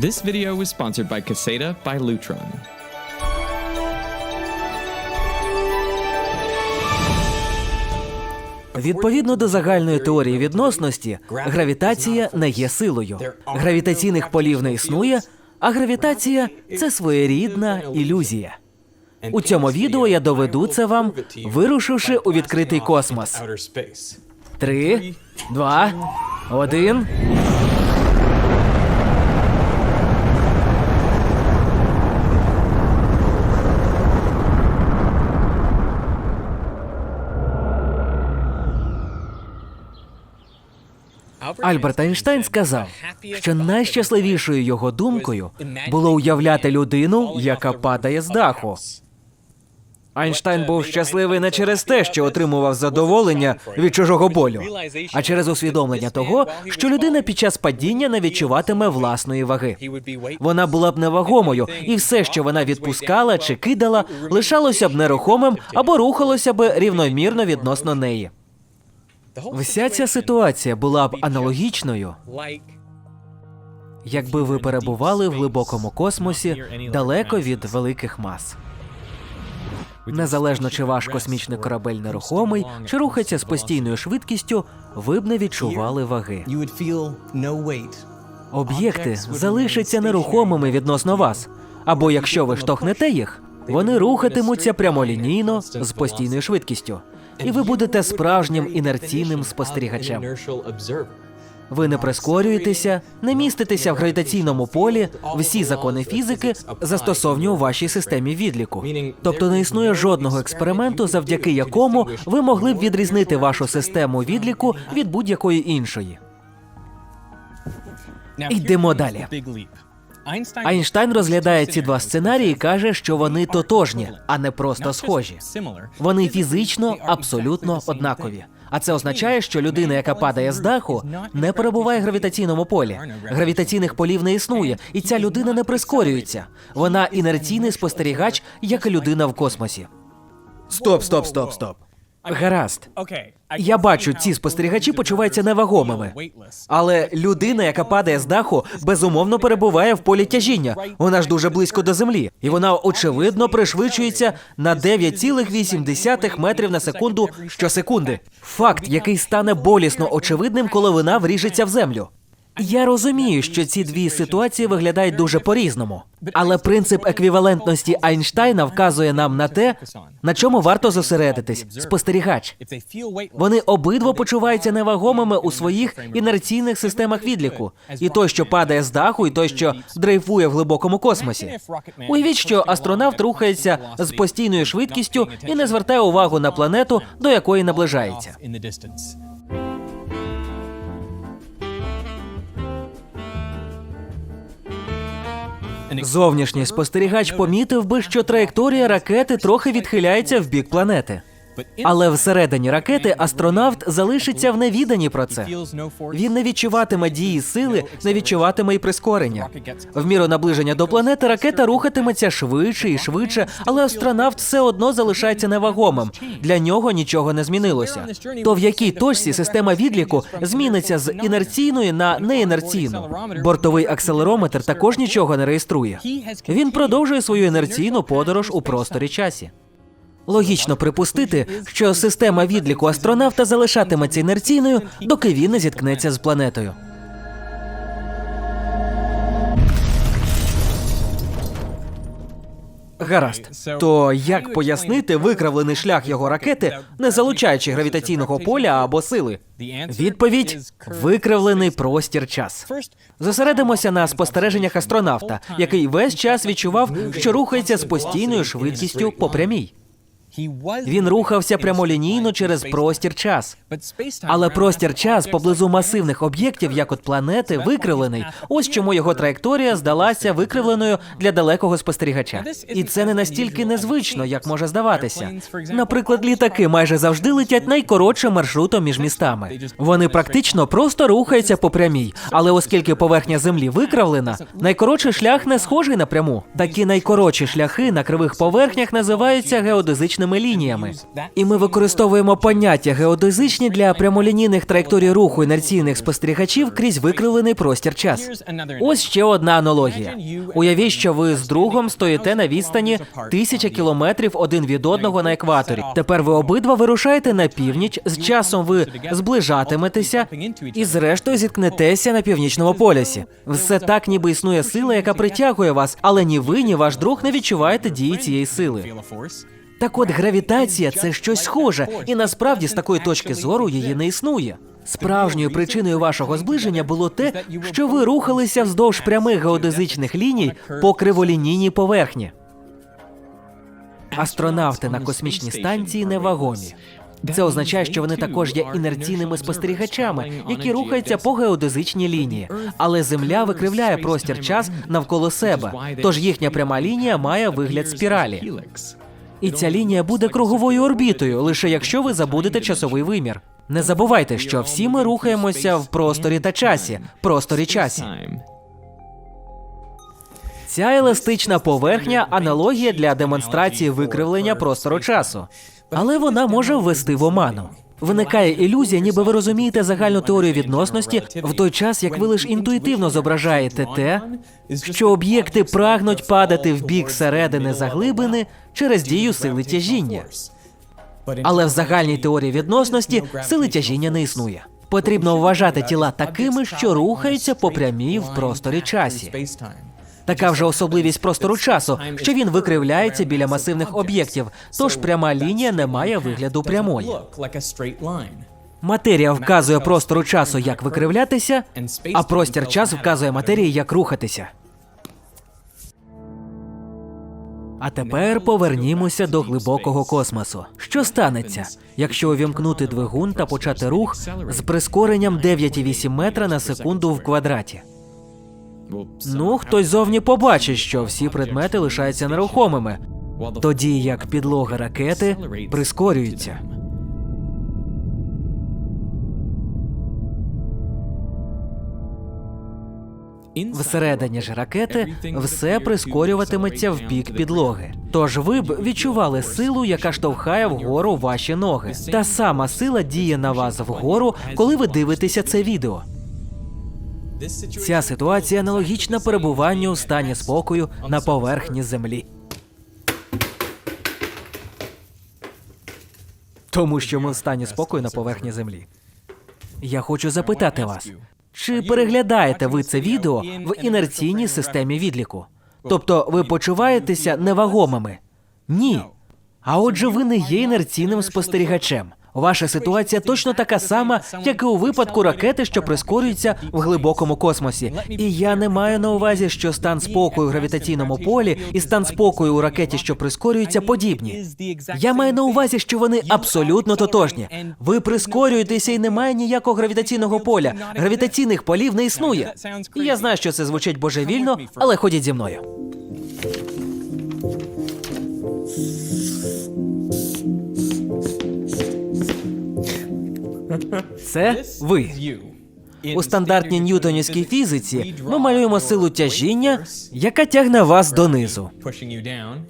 This video was sponsored by Caseta by Lutron. Відповідно до загальної теорії відносності, гравітація не є силою. Гравітаційних полів не існує, а гравітація це своєрідна ілюзія. У цьому відео я доведу це вам, вирушивши у відкритий космос. Три, два, один. Альберт Айнштейн сказав, що найщасливішою його думкою було уявляти людину, яка падає з даху. Айнштейн був щасливий не через те, що отримував задоволення від чужого болю, а через усвідомлення того, що людина під час падіння не відчуватиме власної ваги. Вона була б невагомою, і все, що вона відпускала чи кидала, лишалося б нерухомим або рухалося б рівномірно відносно неї. Вся ця ситуація була б аналогічною, якби ви перебували в глибокому космосі далеко від великих мас. Незалежно чи ваш космічний корабель нерухомий, чи рухається з постійною швидкістю, ви б не відчували ваги. Об'єкти залишаться нерухомими відносно вас. Або якщо ви штовхнете їх, вони рухатимуться прямолінійно з постійною швидкістю, і ви будете справжнім інерційним спостерігачем. Ви не прискорюєтеся, не міститеся в гравітаційному полі. Всі закони фізики застосовні у вашій системі відліку. Тобто не існує жодного експерименту, завдяки якому ви могли б відрізнити вашу систему відліку від будь-якої іншої. Йдемо далі. Айнштайн розглядає ці два сценарії і каже, що вони тотожні, а не просто схожі. Вони фізично абсолютно однакові. А це означає, що людина, яка падає з даху, не перебуває в гравітаційному полі. Гравітаційних полів не існує, і ця людина не прискорюється. Вона інерційний спостерігач, як і людина в космосі. Стоп, стоп, стоп, стоп. Гаразд. Я бачу, ці спостерігачі почуваються невагомими. Але людина, яка падає з даху, безумовно перебуває в полі тяжіння. Вона ж дуже близько до землі, і вона очевидно пришвидшується на 9,8 метрів на секунду щосекунди. Факт, який стане болісно очевидним, коли вона вріжеться в землю. Я розумію, що ці дві ситуації виглядають дуже по-різному, але принцип еквівалентності Айнштайна вказує нам на те, на чому варто зосередитись спостерігач. Вони обидва почуваються невагомими у своїх інерційних системах відліку. І той, що падає з даху, і той, що дрейфує в глибокому космосі. Уявіть, що астронавт рухається з постійною швидкістю і не звертає увагу на планету, до якої наближається. Зовнішній спостерігач помітив би, що траєкторія ракети трохи відхиляється в бік планети. Але всередині ракети астронавт залишиться в невіданні про це. Він не відчуватиме дії сили, не відчуватиме й прискорення. В міру наближення до планети ракета рухатиметься швидше і швидше, але астронавт все одно залишається невагомим. Для нього нічого не змінилося. То в якій точці система відліку зміниться з інерційної на неінерційну? Бортовий акселерометр також нічого не реєструє. Він продовжує свою інерційну подорож у просторі часі. Логічно припустити, що система відліку астронавта залишатиметься інерційною, доки він не зіткнеться з планетою. Гаразд, то як пояснити викривлений шлях його ракети, не залучаючи гравітаційного поля або сили? Відповідь викривлений простір час. Зосередимося на спостереженнях астронавта, який весь час відчував, що рухається з постійною швидкістю по прямій. Він рухався прямолінійно через простір час. Але простір час поблизу масивних об'єктів, як от планети, викривлений. Ось чому його траєкторія здалася викривленою для далекого спостерігача. І це не настільки незвично, як може здаватися. Наприклад, літаки майже завжди летять найкоротшим маршрутом між містами. Вони практично просто рухаються по прямій, але оскільки поверхня землі викривлена, найкоротший шлях не схожий на пряму. Такі найкоротші шляхи на кривих поверхнях називаються геодезичними геодезичними лініями. І ми використовуємо поняття геодезичні для прямолінійних траєкторій руху інерційних спостерігачів крізь викривлений простір час. Ось ще одна аналогія. Уявіть, що ви з другом стоїте на відстані тисяча кілометрів один від одного на екваторі. Тепер ви обидва вирушаєте на північ. З часом ви зближатиметеся і, зрештою, зіткнетеся на північному полюсі. Все так, ніби існує сила, яка притягує вас, але ні ви, ні ваш друг не відчуваєте дії цієї сили. Так от гравітація це щось схоже, і насправді з такої точки зору її не існує. Справжньою причиною вашого зближення було те, що ви рухалися вздовж прямих геодезичних ліній по криволінійній поверхні. Астронавти на космічній станції невагомі. Це означає, що вони також є інерційними спостерігачами, які рухаються по геодезичній лінії. Але Земля викривляє простір час навколо себе, тож їхня пряма лінія має вигляд спіралі. І ця лінія буде круговою орбітою, лише якщо ви забудете часовий вимір. Не забувайте, що всі ми рухаємося в просторі та часі, просторі часі. Ця еластична поверхня аналогія для демонстрації викривлення простору часу, але вона може ввести в оману. Виникає ілюзія, ніби ви розумієте загальну теорію відносності в той час, як ви лише інтуїтивно зображаєте те, що об'єкти прагнуть падати в бік середини заглибини через дію сили тяжіння. Але в загальній теорії відносності сили тяжіння не існує. Потрібно вважати тіла такими, що рухаються по прямій в просторі часі. Така вже особливість простору часу, що він викривляється біля масивних об'єктів, тож пряма лінія не має вигляду прямої. Матерія вказує простору часу, як викривлятися, а простір час вказує матерії, як рухатися. А тепер повернімося до глибокого космосу. Що станеться, якщо увімкнути двигун та почати рух з прискоренням 9,8 метра на секунду в квадраті? Ну, хтось зовні побачить, що всі предмети лишаються нерухомими, тоді як підлога ракети прискорюється. Всередині ж ракети все прискорюватиметься в бік підлоги. Тож ви б відчували силу, яка штовхає вгору ваші ноги. Та сама сила діє на вас вгору, коли ви дивитеся це відео. Ця ситуація аналогічна перебуванню у стані спокою на поверхні землі. Тому що ми в стані спокою на поверхні землі. Я хочу запитати вас, чи переглядаєте ви це відео в інерційній системі відліку? Тобто ви почуваєтеся невагомими? Ні. А отже, ви не є інерційним спостерігачем. Ваша ситуація точно така сама, як і у випадку ракети, що прискорюється в глибокому космосі. І я не маю на увазі, що стан спокою у гравітаційному полі і стан спокою у ракеті, що прискорюється, подібні. Я маю на увазі, що вони абсолютно тотожні. Ви прискорюєтеся і немає ніякого гравітаційного поля. Гравітаційних полів не існує. І я знаю, що це звучить божевільно, але ходіть зі мною. Це ви. У стандартній ньютонівській фізиці ми малюємо силу тяжіння, яка тягне вас донизу,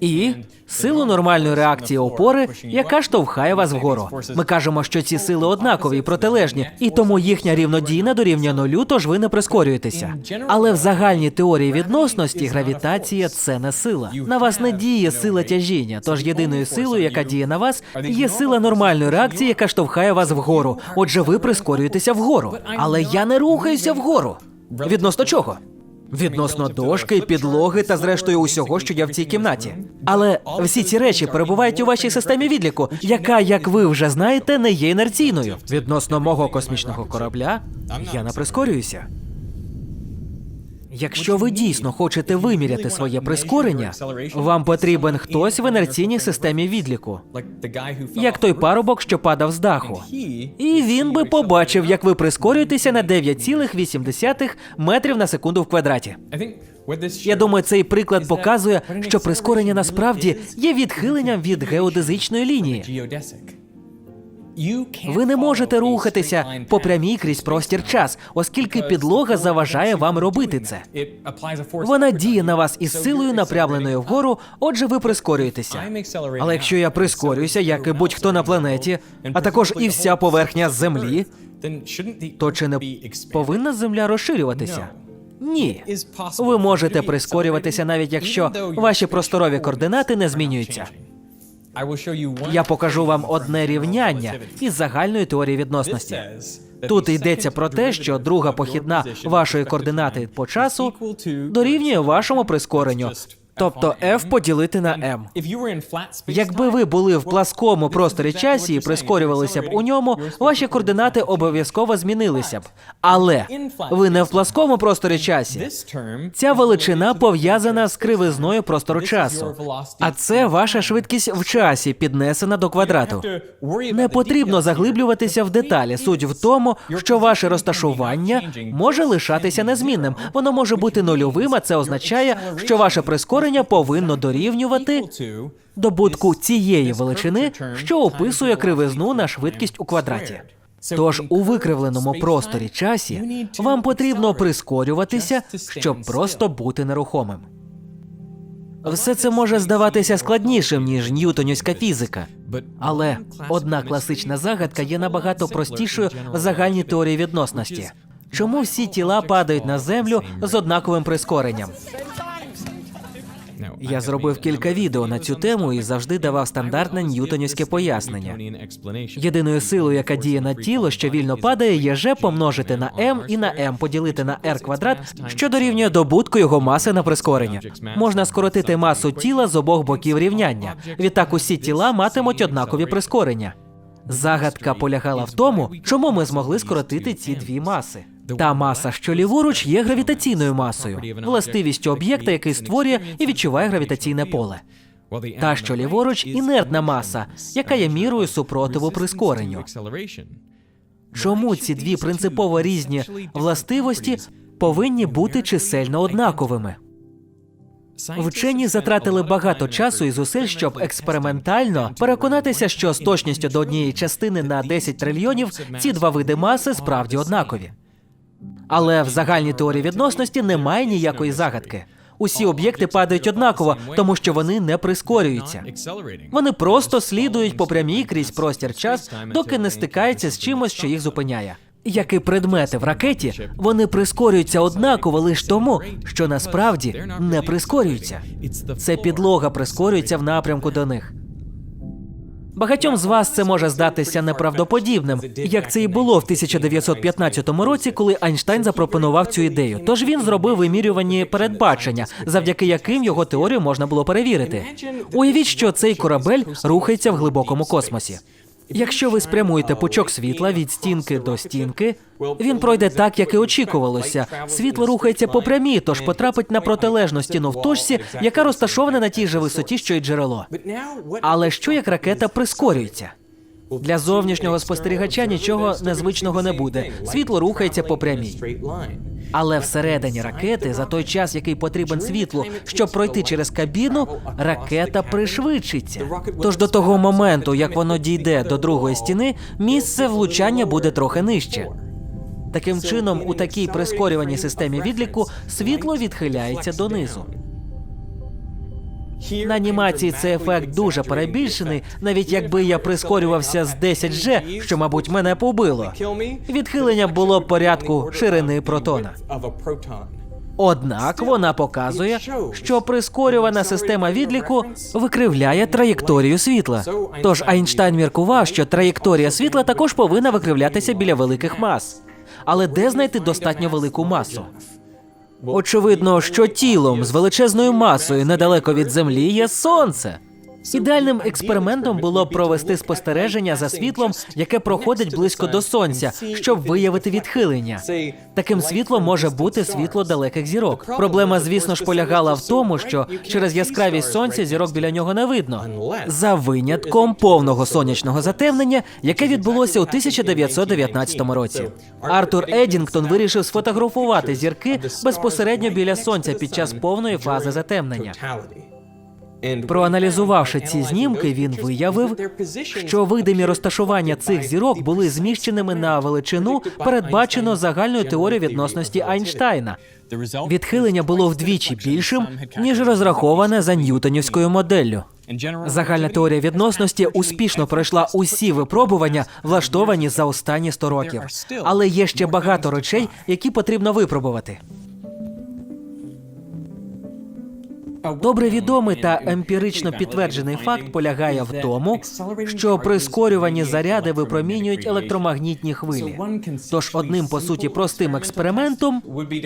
і силу нормальної реакції опори, яка штовхає вас вгору. Ми кажемо, що ці сили однакові і протилежні, і тому їхня рівнодійна дорівнює нулю, тож ви не прискорюєтеся. Але в загальній теорії відносності гравітація це не сила. На вас не діє сила тяжіння, тож єдиною силою, яка діє на вас, є сила нормальної реакції, яка штовхає вас вгору. Отже, ви прискорюєтеся вгору. Але я не рухаюся вгору. Відносно чого? Відносно дошки, підлоги та зрештою усього, що є в цій кімнаті. Але всі ці речі перебувають у вашій системі відліку, яка, як ви вже знаєте, не є інерційною. Відносно мого космічного корабля я не прискорююся. Якщо ви дійсно хочете виміряти своє прискорення, вам потрібен хтось в інерційній системі відліку, як той парубок, що падав з даху. І він би побачив, як ви прискорюєтеся на 9,8 метрів на секунду в квадраті. Я думаю, цей приклад показує, що прискорення насправді є відхиленням від геодезичної лінії. Ви не можете рухатися по прямій крізь простір час, оскільки підлога заважає вам робити це. Вона діє на вас із силою напрямленою вгору, отже, ви прискорюєтеся. Але якщо я прискорююся, як і будь-хто на планеті, а також і вся поверхня землі, то чи не повинна земля розширюватися? Ні. Ви можете прискорюватися навіть якщо ваші просторові координати не змінюються. Я покажу вам одне рівняння із загальної теорії відносності. Тут йдеться про те, що друга похідна вашої координати по часу дорівнює вашому прискоренню, тобто f поділити на m. Якби ви були в пласкому просторі часі і прискорювалися б у ньому, ваші координати обов'язково змінилися б. Але ви не в пласкому просторі часі. Ця величина пов'язана з кривизною простору часу. А це ваша швидкість в часі, піднесена до квадрату. Не потрібно заглиблюватися в деталі. Суть в тому, що ваше розташування може лишатися незмінним. Воно може бути нульовим, а це означає, що ваше прискорення повинно дорівнювати добутку цієї величини, що описує кривизну на швидкість у квадраті. Тож у викривленому просторі часі вам потрібно прискорюватися, щоб просто бути нерухомим. Все це може здаватися складнішим, ніж ньютонівська фізика. Але одна класична загадка є набагато простішою в загальній теорії відносності. Чому всі тіла падають на землю з однаковим прискоренням? Я зробив кілька відео на цю тему і завжди давав стандартне ньютонівське пояснення. Єдиною силою, яка діє на тіло, що вільно падає, є g помножити на m і на m поділити на r квадрат, що дорівнює добутку його маси на прискорення. Можна скоротити масу тіла з обох боків рівняння. Відтак усі тіла матимуть однакові прискорення. Загадка полягала в тому, чому ми змогли скоротити ці дві маси. Та маса, що ліворуч, є гравітаційною масою, властивістю об'єкта, який створює і відчуває гравітаційне поле. Та, що ліворуч, інертна маса, яка є мірою супротиву прискоренню. Чому ці дві принципово різні властивості повинні бути чисельно однаковими? Вчені затратили багато часу і зусиль, щоб експериментально переконатися, що з точністю до однієї частини на 10 трильйонів ці два види маси справді однакові. Але в загальній теорії відносності немає ніякої загадки. Усі об'єкти падають однаково, тому що вони не прискорюються. Вони просто слідують по прямій крізь простір час, доки не стикаються з чимось, що їх зупиняє. Як і предмети в ракеті, вони прискорюються однаково лише тому, що насправді не прискорюються. Це підлога прискорюється в напрямку до них. Багатьом з вас це може здатися неправдоподібним, як це і було в 1915 році, коли Айнштайн запропонував цю ідею. Тож він зробив вимірювані передбачення, завдяки яким його теорію можна було перевірити. Уявіть, що цей корабель рухається в глибокому космосі. Якщо ви спрямуєте пучок світла від стінки до стінки, він пройде так, як і очікувалося. Світло рухається по прямій, тож потрапить на протилежну стіну в точці, яка розташована на тій же висоті, що й джерело. Але що як ракета прискорюється? Для зовнішнього спостерігача нічого незвичного не буде. Світло рухається по прямій. Але всередині ракети, за той час, який потрібен світлу, щоб пройти через кабіну, ракета пришвидшиться. Тож до того моменту, як воно дійде до другої стіни, місце влучання буде трохи нижче. Таким чином, у такій прискорюваній системі відліку світло відхиляється донизу. На анімації цей ефект дуже перебільшений, навіть якби я прискорювався з 10G, що, мабуть, мене побило. Відхилення було порядку ширини протона. Однак вона показує, що прискорювана система відліку викривляє траєкторію світла. Тож Айнштайн міркував, що траєкторія світла також повинна викривлятися біля великих мас. Але де знайти достатньо велику масу? Очевидно, що тілом з величезною масою недалеко від землі є сонце. Ідеальним експериментом було провести спостереження за світлом, яке проходить близько до сонця, щоб виявити відхилення. Таким світлом може бути світло далеких зірок. Проблема, звісно ж, полягала в тому, що через яскравість сонця зірок біля нього не видно. За винятком повного сонячного затемнення, яке відбулося у 1919 році. Артур Едінгтон вирішив сфотографувати зірки безпосередньо біля сонця під час повної фази затемнення. Проаналізувавши ці знімки, він виявив, що видимі розташування цих зірок були зміщеними на величину, передбачено загальною теорією відносності Айнштайна. Відхилення було вдвічі більшим, ніж розраховане за ньютонівською моделлю. Загальна теорія відносності успішно пройшла усі випробування, влаштовані за останні 100 років. Але є ще багато речей, які потрібно випробувати. Добре відомий та емпірично підтверджений факт полягає в тому, що прискорювані заряди випромінюють електромагнітні хвилі. Тож одним по суті простим експериментом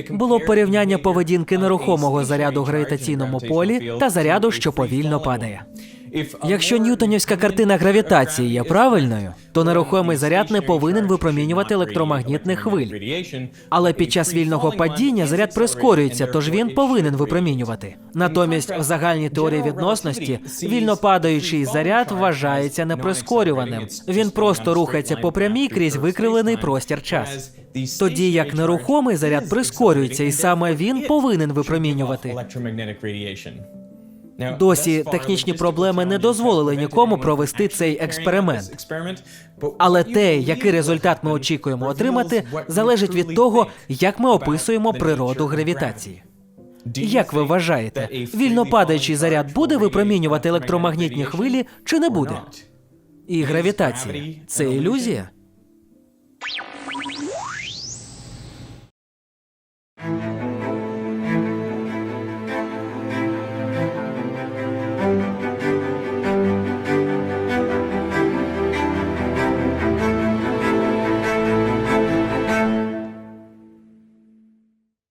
було порівняння поведінки нерухомого заряду в гравітаційному полі та заряду, що повільно падає. Якщо ньютонівська картина гравітації є правильною, то нерухомий заряд не повинен випромінювати електромагнітних хвиль. Але під час вільного падіння заряд прискорюється, тож він повинен випромінювати. Натомість, в загальній теорії відносності вільно падаючий заряд вважається неприскорюваним. Він просто рухається по прямій крізь викривлений простір час. Тоді як нерухомий заряд прискорюється, і саме він повинен випромінювати. Досі технічні проблеми не дозволили нікому провести цей експеримент. Але те, який результат ми очікуємо отримати, залежить від того, як ми описуємо природу гравітації. Як ви вважаєте, вільно падаючий заряд буде випромінювати електромагнітні хвилі чи не буде? І гравітація це ілюзія?